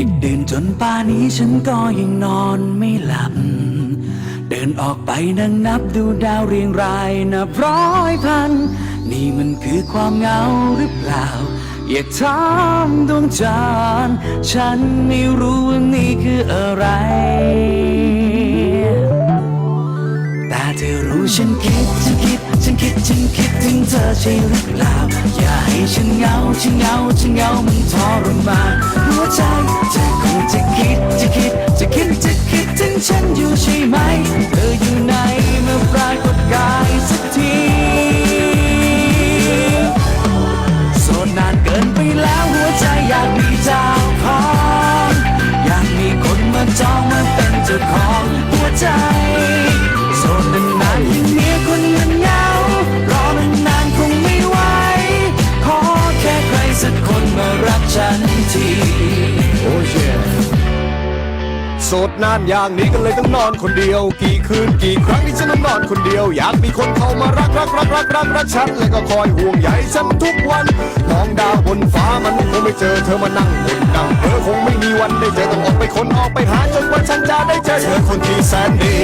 ึกดื่นจนป่านี้ฉันก็ยังนอนไม่หลับ เดินออกไปนั่งนับดูดาวเรียงรายนับร้อยพัน นี่มันคือความเหงาหรือเปล่า อย่าถามดวงจันทร์ฉันไม่รู้ว่านี่คืออะไร ธอรู้ฉันคิดฉันคิดฉันคิดฉันคิดถึงเธอใช่หรือเปล่าอย่าให้ฉันเหงาฉันเหงาฉันเหงามันทรมานหัวใจเธอคงจะคิดจะคิดจะคิดจะคิดถึงฉันอยู่ใช่ไหม สดนานอย่างนี้ก็เลยต้องนอนคนเดียว กี่คืนกี่ครั้งที่ฉันต้องนอนคนเดียว อยากมีคนเข้ามารักรักรักรักรักรักฉันแล้วก็คอยห่วงใยฉันทุกวันมองดาวบนฟ้ามันคงไม่เจอเธอมานั่งบนดังเธอคงไม่มีวันได้เจอต้องออกไปคนออกไปหาจนกว่าฉันจะได้เจอเธอคนที่แสนดี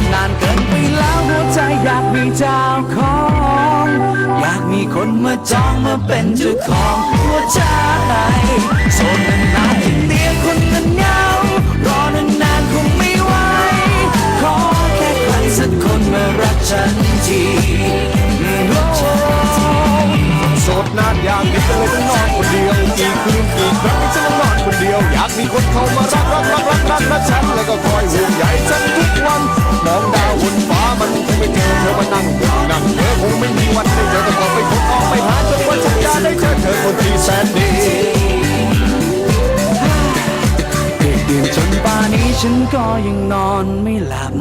ดนานเกินไปแล้วหัวใจอยากมีเจ้าของ อยากมีคนมาจองมาเป็นเจ้าของหัวใจโสดนานๆที่เดียวคนมันเหงารอนานๆคงไม่ไหวขอแค่ใครสักคนมารักฉันทีนทีโสดนานอยางนี้ก็เลยต้องนอนคนเดียวกี่คืนกี่ครั้งที่ฉันนอนคนเดียว อยากมีคนเข้ามารักรักรักรักรักรักฉันแล้วก็คอยห่วงใย ฉันก็ยังนอนไม่หลับ